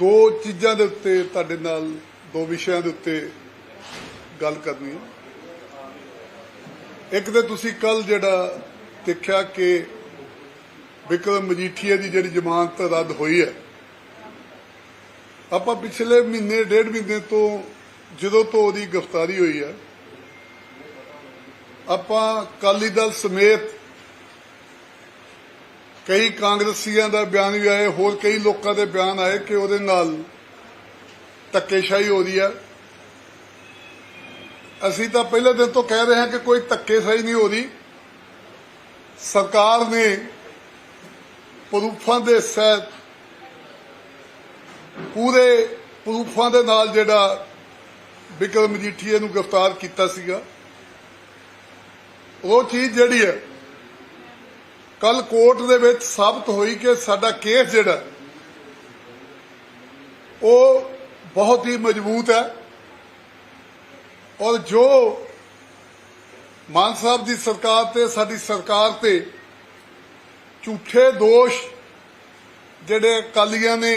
ਦੋ ਚੀਜ਼ਾਂ ਦੇ ਉੱਤੇ ਤੁਹਾਡੇ ਨਾਲ, ਦੋ ਵਿਸ਼ਿਆਂ ਦੇ ਉੱਤੇ ਗੱਲ ਕਰਨੀ ਹੈ। ਇੱਕ ਤੇ ਤੁਸੀਂ ਕੱਲ ਜਿਹੜਾ ਦੇਖਿਆ ਕਿ ਵਿਕਰਮ ਮਜੀਠੀਆ ਦੀ ਜਿਹੜੀ ਜ਼ਮਾਨਤ ਰੱਦ ਹੋਈ ਹੈ। ਆਪਾਂ ਪਿਛਲੇ ਮਹੀਨੇ, ਡੇਢ ਮਹੀਨੇ ਤੋਂ ਜਦੋਂ ਤੋਂ ਉਹਦੀ ਗ੍ਰਿਫਤਾਰੀ ਹੋਈ ਹੈ, ਆਪਾਂ ਕਾਲੀ ਦਲ ਸਮੇਤ ਕਈ ਕਾਂਗਰਸੀਆਂ ਦਾ ਬਿਆਨ ਵੀ ਆਏ, ਹੋਰ ਕਈ ਲੋਕਾਂ ਦੇ ਬਿਆਨ ਆਏ ਕਿ ਉਹਦੇ ਨਾਲ ਧੱਕੇਸ਼ਾਹੀ ਹੋ ਰਹੀ ਹੈ। ਅਸੀਂ ਤਾਂ ਪਹਿਲੇ ਦਿਨ ਤੋਂ ਕਹਿ ਰਹੇ ਹਾਂ ਕਿ ਕੋਈ ਧੱਕੇਸ਼ਾਹੀ ਨਹੀਂ ਹੋ ਰਹੀ। ਸਰਕਾਰ ਨੇ ਪ੍ਰੂਫਾਂ ਦੇ ਸਹਿਤ ਪੂਰੇ ਪ੍ਰੂਫਾਂ ਦੇ ਨਾਲ ਜਿਹੜਾ ਵਿਕਰਮ ਮਜੀਠੀਆ ਨੂੰ ਗ੍ਰਿਫਤਾਰ ਕੀਤਾ ਸੀਗਾ। ਉਹ ਚੀਜ਼ ਜਿਹੜੀ ਹੈ ਕੱਲ ਕੋਰਟ ਦੇ ਵਿੱਚ ਸਾਬਤ ਹੋਈ ਕਿ ਸਾਡਾ ਕੇਸ ਜਿਹੜਾ, ਉਹ ਬਹੁਤ ਹੀ ਮਜ਼ਬੂਤ ਹੈ। ਔਰ ਜੋ ਮਾਨ ਸਾਹਿਬ ਦੀ ਸਰਕਾਰ ਤੇ, ਸਾਡੀ ਸਰਕਾਰ ਤੇ ਝੂਠੇ ਦੋਸ਼ ਜਿਹੜੇ ਅਕਾਲੀਆਂ ਨੇ,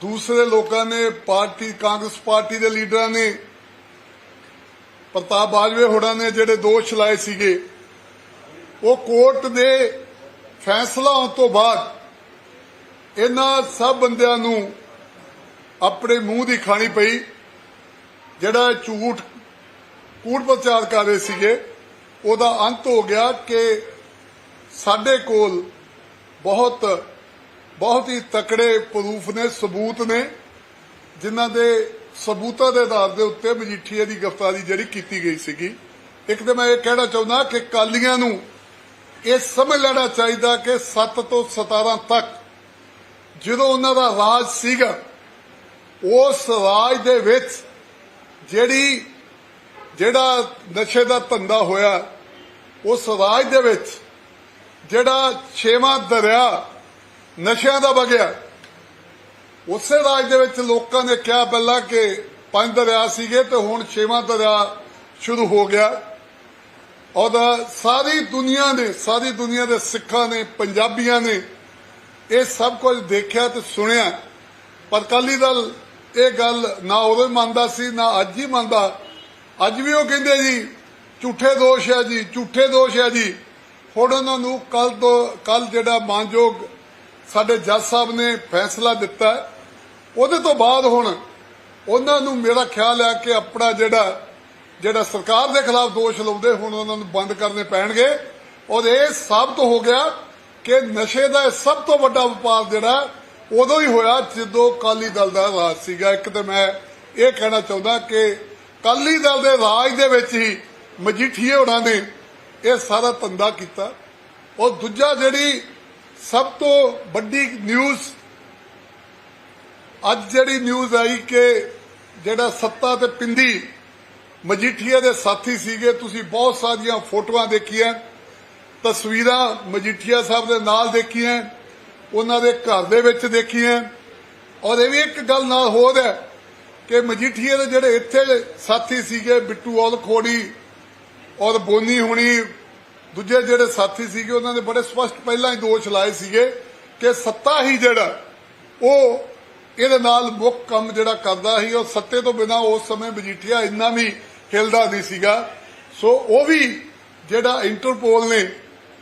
ਦੂਸਰੇ ਲੋਕਾਂ ਨੇ, ਪਾਰਟੀ, ਕਾਂਗਰਸ ਪਾਰਟੀ ਦੇ ਲੀਡਰਾਂ ਨੇ, ਪ੍ਰਤਾਪ ਬਾਜਵੇ ਹੋਰਾਂ ਨੇ ਜਿਹੜੇ ਦੋਸ਼ ਲਾਏ ਸੀਗੇ ਉਹ ਕੋਰਟ ਦੇ ਫੈਸਲਾ ਆਉਣ ਤੋਂ ਬਾਅਦ ਇਹਨਾਂ ਸਭ ਬੰਦਿਆਂ ਨੂੰ ਆਪਣੇ ਮੂੰਹ ਦੀ ਖਾਣੀ ਪਈ, ਜਿਹੜਾ ਝੂਠ ਕੂੜ ਪ੍ਰਚਾਰ ਕਰ ਰਹੇ ਸੀਗੇ, ਉਹਦਾ ਅੰਤ ਹੋ ਗਿਆ ਕਿ ਸਾਡੇ ਕੋਲ ਬਹੁਤ ਬਹੁਤ ਹੀ ਤਕੜੇ ਪ੍ਰੂਫ ਨੇ, ਸਬੂਤ ਨੇ, ਜਿਨ੍ਹਾਂ ਦੇ ਸਬੂਤਾਂ ਦੇ ਆਧਾਰ ਦੇ ਉੱਤੇ ਮਜੀਠੀਏ ਦੀ ਗ੍ਰਿਫਤਾਰੀ ਜਿਹੜੀ ਕੀਤੀ ਗਈ ਸੀਗੀ। ਇੱਕ ਤੇ ਮੈਂ ਇਹ ਕਹਿਣਾ ਚਾਹੁੰਦਾ ਕਿ ਕਾਲੀਆਂ ਨੂੰ ਇਹ ਸਮਝ ਲੈਣਾ ਚਾਹੀਦਾ ਕਿ 7 ਤੋਂ 17 ਤੱਕ ਜਦੋਂ ਉਹਨਾਂ ਦਾ ਰਾਜ ਸੀਗਾ, ਉਸ ਰਾਜ ਦੇ ਵਿੱਚ ਜਿਹੜੀ, ਜਿਹੜਾ ਨਸ਼ੇ ਦਾ ਧੰਦਾ ਹੋਇਆ, ਉਸ ਰਾਜ ਦੇ ਵਿੱਚ ਜਿਹੜਾ ਛੇਵਾਂ ਦਰਿਆ ਨਸ਼ਿਆਂ ਦਾ ਵਗਿਆ, ਉਸੇ ਰਾਜ ਦੇ ਵਿੱਚ ਲੋਕਾਂ ਨੇ ਕਿਹਾ ਪਹਿਲਾਂ ਕਿ ਪੰਜ ਦਰਿਆ ਸੀਗੇ ਤੇ ਹੁਣ ਛੇਵਾਂ ਦਰਿਆ ਸ਼ੁਰੂ ਹੋ ਗਿਆ। ਔਰ ਸਾਰੀ ਦੁਨੀਆ ਨੇ, ਸਾਰੀ ਦੁਨੀਆ ਦੇ ਸਿੱਖਾਂ ਨੇ, ਪੰਜਾਬੀਆਂ ਨੇ ਇਹ ਸਭ ਕੁਝ ਦੇਖਿਆ ਤੇ ਸੁਣਿਆ। ਪਰ ਅਕਾਲੀ ਦਲ ਇਹ ਗੱਲ ਨਾ ਉਦੋਂ ਹੀ ਮੰਨਦਾ ਸੀ, ਨਾ ਅੱਜ ਹੀ ਮੰਨਦਾ। ਅੱਜ ਵੀ ਉਹ ਕਹਿੰਦੇ ਜੀ, ਝੂਠੇ ਦੋਸ਼ ਹੈ ਜੀ, ਝੂਠੇ ਦੋਸ਼ ਹੈ ਜੀ। ਹੁਣ ਉਹਨਾਂ ਨੂੰ ਕੱਲ ਤੋਂ ਕੱਲ ਜਿਹੜਾ ਮਾਨਯੋਗ ਸਾਡੇ ਜੱਜ ਸਾਹਿਬ ਨੇ ਫੈਸਲਾ ਦਿੱਤਾ, ਉਹਦੇ ਤੋਂ ਬਾਅਦ ਹੁਣ ਉਹਨਾਂ ਨੂੰ ਮੇਰਾ ਖਿਆਲ ਹੈ ਕਿ ਆਪਣਾ ਜਿਹੜਾ ਜਿਹੜਾ ਸਰਕਾਰ ਦੇ ਖਿਲਾਫ ਦੋਸ਼ ਲਾਉਂਦੇ ਹੁਣ ਉਹਨਾਂ ਨੂੰ ਬੰਦ ਕਰਨੇ ਪੈਣਗੇ। ਔਰ ਇਹ ਸਾਬਤ ਹੋ ਗਿਆ ਕਿ ਨਸ਼ੇ ਦਾ ਇਹ ਸਭ ਤੋਂ ਵੱਡਾ ਵਪਾਰ ਜਿਹੜਾ ਉਦੋਂ ਹੀ ਹੋਇਆ ਜਦੋਂ ਕਾਲੀ ਦਲ ਦਾ ਰਾਜ ਸੀਗਾ। ਇੱਕ ਤੇ ਮੈਂ ਇਹ ਕਹਿਣਾ ਚਾਹੁੰਦਾ ਕਿ ਕਾਲੀ ਦਲ ਦੇ ਰਾਜ ਦੇ ਵਿੱਚ ਹੀ ਮਜੀਠੀਏ ਹੋਣਾ ਨੇ ਇਹ ਸਾਰਾ ਧੰਦਾ ਕੀਤਾ। ਔਰ ਦੂਜਾ ਜਿਹੜੀ ਸਭ ਤੋਂ ਵੱਡੀ ਨਿਊਜ਼ ਅੱਜ ਜਿਹੜੀ ਨਿਊਜ਼ ਆਈ ਕਿ ਜਿਹੜਾ ਸੱਤਾ ਤੇ ਪਿੰਦੀ ਮਜੀਠੀਆ ਦੇ ਸਾਥੀ ਸੀਗੇ, ਤੁਸੀਂ ਬਹੁਤ ਸਾਰੀਆਂ ਫੋਟੋਆਂ ਦੇਖੀਆਂ। ਤਸਵੀਰਾਂ ਮਜੀਠੀਆ ਸਾਹਿਬ ਦੇ ਨਾਲ ਦੇਖੀਆਂ, ਉਹਨਾਂ ਦੇ ਘਰ ਦੇ ਵਿੱਚ ਦੇਖੀਆਂ। ਔਰ ਇਹ ਵੀ ਇੱਕ ਗੱਲ ਨਾਲ ਹੋਰ ਹੈ ਕਿ ਮਜੀਠੀਆ ਦੇ ਜਿਹੜੇ ਇੱਥੇ ਸਾਥੀ ਸੀਗੇ, ਬਿੱਟੂ ਔਲ ਖੋੜੀ ਔਰ ਬੋਨੀ ਹੁਣੀ, ਦੂਜੇ ਜਿਹੜੇ ਸਾਥੀ ਸੀਗੇ, ਉਹਨਾਂ ਨੇ ਬੜੇ ਸਪਸ਼ਟ ਪਹਿਲਾਂ ਹੀ ਦੋਸ਼ ਲਾਏ ਸੀਗੇ ਕਿ ਸੱਤਾ ਹੀ ਜਿਹੜਾ, ਉਹ ਇਹਦੇ ਨਾਲ ਮੁੱਖ ਕੰਮ ਜਿਹੜਾ ਕਰਦਾ ਸੀ, ਉਹ ਸੱਤੇ ਤੋਂ ਬਿਨਾ ਉਸ ਸਮੇਂ ਮਜੀਠੀਆ ਇੰਨਾ ਵੀ ਹਿਲਦਾ ਨਹੀਂ ਸੀਗਾ। ਸੋ ਉਹ ਵੀ ਜਿਹੜਾ ਇੰਟਰਪੋਲ ਨੇ,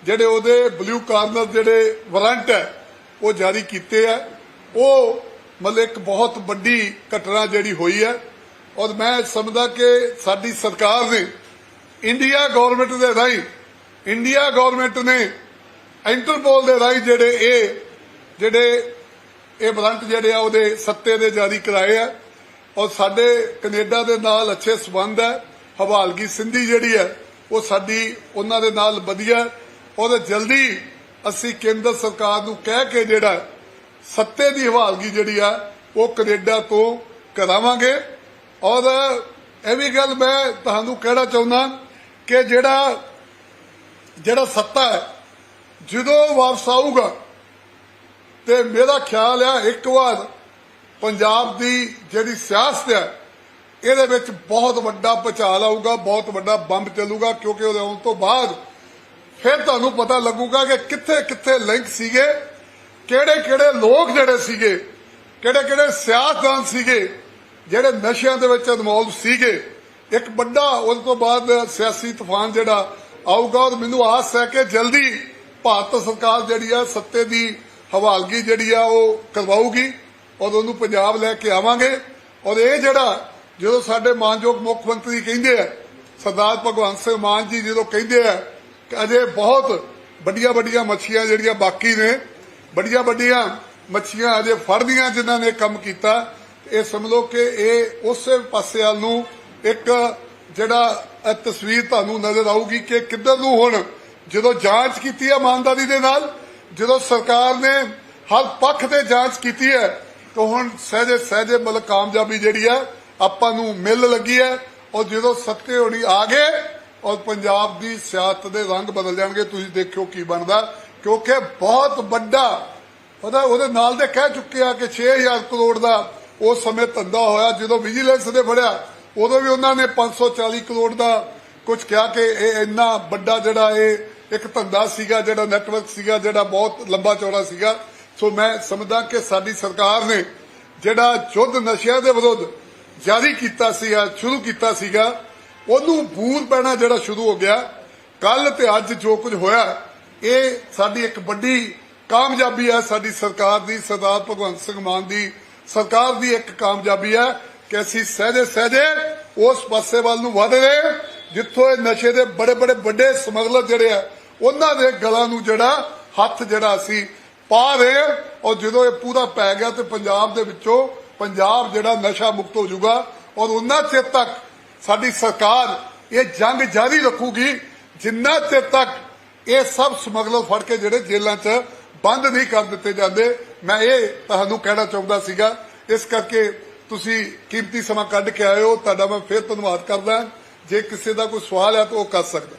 ਜਿਹੜੇ ਉਹਦੇ ਬਲੂ ਕਾਰਨਰ ਜਿਹੜੇ ਵਾਰੰਟ ਹੈ, ਉਹ ਜਾਰੀ ਕੀਤੇ ਆ। ਉਹ ਮਤਲਬ ਇੱਕ ਬਹੁਤ ਵੱਡੀ ਘਟਨਾ ਜਿਹੜੀ ਹੋਈ ਹੈ। ਔਰ ਮੈਂ ਸਮਝਦਾ ਕਿ ਸਾਡੀ ਸਰਕਾਰ ਨੇ ਇੰਡੀਆ ਗਵਰਨਮੈਂਟ ਦੇ ਰਾਹੀਂ, ਇੰਡੀਆ ਗਵਰਨਮੈਂਟ ਨੇ ਇੰਟਰਪੋਲ ਦੇ ਰਾਹੀਂ ਜਿਹੜੇ ਇਹ ਜਿਹੜੇ ਇਹ ਵਾਰੰਟ ਜਿਹੜੇ ਆ ਉਹਦੇ ਸੱਤੇ ਦੇ ਜਾਰੀ ਕਰਾਏ ਆ। ਔਰ ਸਾਡੇ ਕੈਨੇਡਾ ਦੇ ਨਾਲ ਅੱਛੇ ਸਬੰਧ ਹੈ। ਹਵਾਲਗੀ ਸਿੰਧੀ ਜਿਹੜੀ ਹੈ, ਉਹ ਸਾਡੀ, ਉਹਨਾਂ ਦੇ ਨਾਲ ਵਧੀਆ ਔਰ ਜਲਦੀ ਅਸੀਂ ਕੇਂਦਰ ਸਰਕਾਰ ਨੂੰ ਕਹਿ ਕੇ ਜਿਹੜਾ ਸੱਤੇ ਦੀ ਹਵਾਲਗੀ ਜਿਹੜੀ ਆ, ਉਹ ਕੈਨੇਡਾ ਤੋਂ ਕਰਾਵਾਂਗੇ। ਔਰ ਇਹ ਵੀ ਗੱਲ ਮੈਂ ਤੁਹਾਨੂੰ ਕਹਿਣਾ ਚਾਹੁੰਦਾ ਕਿ ਜਿਹੜਾ ਜਿਹੜਾ ਸੱਤਾ ਹੈ, ਜਦੋਂ ਵਾਪਸ ਆਊਗਾ, ਤੇ ਮੇਰਾ ਖਿਆਲ ਆ ਇੱਕ ਵਾਰ ਪੰਜਾਬ ਦੀ ਜਿਹੜੀ ਸਿਆਸਤ ਹੈ, ਇਹਦੇ ਵਿੱਚ ਬਹੁਤ ਵੱਡਾ ਪਚਾਲ ਆਊਗਾ, ਬਹੁਤ ਵੱਡਾ ਬੰਬ ਚੱਲੂਗਾ, ਕਿਉਂਕਿ ਉਹਦੇ ਆਉਣ ਤੋਂ ਬਾਅਦ ਫਿਰ ਤੁਹਾਨੂੰ ਪਤਾ ਲੱਗੂਗਾ ਕਿ ਕਿੱਥੇ ਕਿੱਥੇ ਲਿੰਕ ਸੀਗੇ ਕਿਹੜੇ ਕਿਹੜੇ ਲੋਕ ਜਿਹੜੇ ਸੀਗੇ ਕਿਹੜੇ ਕਿਹੜੇ ਸਿਆਸਤਦਾਨ ਸੀਗੇ, ਜਿਹੜੇ ਨਸ਼ਿਆਂ ਦੇ ਵਿੱਚ ਇਨਵੋਲਵ ਸੀਗੇ। ਇੱਕ ਵੱਡਾ ਉਸ ਤੋਂ ਬਾਅਦ ਸਿਆਸੀ ਤੂਫਾਨ ਜਿਹੜਾ ਆਊਗਾ, ਔਰ ਮੈਨੂੰ ਆਸ ਹੈ ਕਿ ਜਲਦੀ ਭਾਰਤ ਸਰਕਾਰ ਜਿਹੜੀ ਆ, ਸੱਤੇ ਦੀ ਹਵਾਲਗੀ ਜਿਹੜੀ ਆ, ਉਹ ਕਰਵਾਊਗੀ। ਔਰ ਉਹਨੂੰ ਪੰਜਾਬ ਲੈ ਕੇ ਆਵਾਂਗੇ। ਔਰ ਇਹ ਜਿਹੜਾ ਜਦੋਂ ਸਾਡੇ ਮਾਨਯੋਗ ਮੁੱਖ ਮੰਤਰੀ ਕਹਿੰਦੇ ਆ, ਸਰਦਾਰ ਭਗਵੰਤ ਸਿੰਘ ਮਾਨ ਜੀ ਜਦੋਂ ਕਹਿੰਦੇ ਆ ਕਿ ਅਜੇ ਬਹੁਤ ਵੱਡੀਆਂ ਵੱਡੀਆਂ ਮੱਛੀਆਂ ਜਿਹੜੀਆਂ ਬਾਕੀ ਨੇ, ਵੱਡੀਆਂ ਵੱਡੀਆਂ ਮੱਛੀਆਂ ਅਜੇ ਫੜਦੀਆਂ ਜਿਨ੍ਹਾਂ ਨੇ ਕੰਮ ਕੀਤਾ, ਇਹ ਸਮਝ ਲਓ ਕਿ ਇਹ ਉਸੇ ਪਾਸੇ ਵਾਲ ਨੂੰ ਇੱਕ ਜਿਹੜਾ ਤਸਵੀਰ ਤੁਹਾਨੂੰ ਨਜ਼ਰ ਆਊਗੀ ਕਿ ਕਿੱਧਰ ਨੂੰ ਹੁਣ ਜਦੋਂ ਜਾਂਚ ਕੀਤੀ ਹੈ ਇਮਾਨਦਾਰੀ ਦੇ ਨਾਲ, ਜਦੋਂ ਸਰਕਾਰ ਨੇ ਹਰ ਪੱਖ ਤੇ ਜਾਂਚ ਕੀਤੀ ਹੈ ਤਾਂ ਹੁਣ ਸਹਿਜੇ ਸਹਿਜੇ ਮਤਲਬ ਕਾਮਯਾਬੀ ਜਿਹੜੀ ਹੈ, ਆਪਾਂ ਨੂੰ ਮਿਲ ਲੱਗੀ ਹੈ। ਔਰ ਜਦੋਂ ਸੱਤੇ ਹੋਣੀ ਆ ਗਏ, ਔਰ ਪੰਜਾਬ ਦੀ ਸਿਆਸਤ ਦੇ ਰੰਗ ਬਦਲ ਜਾਣਗੇ, ਤੁਸੀਂ ਦੇਖਿਓ ਕੀ ਬਣਦਾ। ਕਿਉਂਕਿ ਬਹੁਤ ਵੱਡਾ ਉਹਦਾ ਉਹਦੇ ਨਾਲ ਦੇ ਕਹਿ ਚੁੱਕੇ ਆ ਕਿ 6000 ਕਰੋੜ ਦਾ ਉਸ ਸਮੇਂ ਧੰਦਾ ਹੋਇਆ, ਜਦੋਂ ਵਿਜੀਲੈਂਸ ਨੇ ਫੜਿਆ, ਉਦੋਂ ਵੀ ਉਹਨਾਂ ਨੇ 540 ਕਰੋੜ ਦਾ ਕੁਝ ਕਿਹਾ ਕਿ ਇਹ ਇੰਨਾ ਵੱਡਾ ਜਿਹੜਾ ਇਹ ਇੱਕ ਧੰਦਾ ਸੀਗਾ, ਜਿਹੜਾ ਨੈਟਵਰਕ ਸੀਗਾ, ਜਿਹੜਾ ਬਹੁਤ ਲੰਬਾ ਚੌੜਾ ਸੀਗਾ। ਸੋ ਮੈਂ ਸਮਝਦਾ ਕਿ ਸਾਡੀ ਸਰਕਾਰ ਨੇ ਜਿਹੜਾ ਯੁੱਧ ਨਸ਼ਿਆਂ ਦੇ ਵਿਰੁੱਧ ਜਾਰੀ ਕੀਤਾ ਸੀਗਾ, ਸ਼ੁਰੂ ਕੀਤਾ ਸੀਗਾ, ਉਹਨੂੰ ਬੂਰ ਪੈਣਾ ਜਿਹੜਾ ਸ਼ੁਰੂ ਹੋ ਗਿਆ। ਕੱਲ ਤੇ ਅੱਜ ਜੋ ਕੁਝ ਹੋਇਆ, ਇਹ ਸਾਡੀ ਇੱਕ ਵੱਡੀ ਕਾਮਯਾਬੀ ਹੈ। ਸਾਡੀ ਸਰਕਾਰ ਦੀ, ਸਰਦਾਰ ਭਗਵੰਤ ਸਿੰਘ ਮਾਨ ਦੀ ਸਰਕਾਰ ਦੀ ਇੱਕ ਕਾਮਯਾਬੀ ਹੈ ਕਿ ਅਸੀਂ ਸਹਜੇ ਸਹਜੇ ਉਸ ਪਾਸੇ ਵੱਲ ਨੂੰ ਵਧ ਰਹੇ, ਜਿੱਥੋਂ ਇਹ ਨਸ਼ੇ ਦੇ ਬੜੇ ਬੜੇ ਵੱਡੇ ਸਮਗਲਰ ਜਿਹੜੇ ਆ, ਉਹਨਾਂ ਦੇ ਗਲਾਂ ਨੂੰ ਜਿਹੜਾ ਹੱਥ ਜਿਹੜਾ ਅਸੀਂ ਪਾ ਰਹੇ ਔਰ ਜਦੋਂ ਇਹ ਪੂਰਾ ਪੈ ਗਿਆ ਤੇ ਪੰਜਾਬ ਦੇ ਵਿੱਚੋਂ ਪੰਜਾਬ ਜਿਹੜਾ ਨਸ਼ਾ ਮੁਕਤ ਹੋ ਜਾਊਗਾ, ਔਰ ਉਹਨਾਂ ਚਿਰ ਤੱਕ ਸਾਡੀ ਸਰਕਾਰ ਇਹ ਜੰਗ ਜਾਰੀ ਰੱਖੂਗੀ, ਜਿੰਨਾ ਚਿਰ ਤੱਕ ਇਹ ਸਭ ਸਮਗਲਰ ਫੜ ਕੇ ਜਿਹੜੇ ਜੇਲ੍ਹਾਂ 'ਚ ਬੰਦ ਨਹੀਂ ਕਰ ਦਿੱਤੇ ਜਾਂਦੇ, ਮੈਂ ਇਹ ਤੁਹਾਨੂੰ ਕਹਿਣਾ ਚਾਹੁੰਦਾ ਸੀਗਾ। ਇਸ ਕਰਕੇ ਤੁਸੀਂ ਕੀਮਤੀ ਸਮਾਂ ਕੱਢ ਕੇ ਆਏ ਹੋ ਤੁਹਾਡਾ ਮੈਂ ਫਿਰ ਧੰਨਵਾਦ ਕਰਦਾ। ਜੇ ਕਿਸੇ ਦਾ ਕੋਈ ਸਵਾਲ ਹੈ ਤਾਂ ਉਹ ਕਰ ਸਕਦਾ।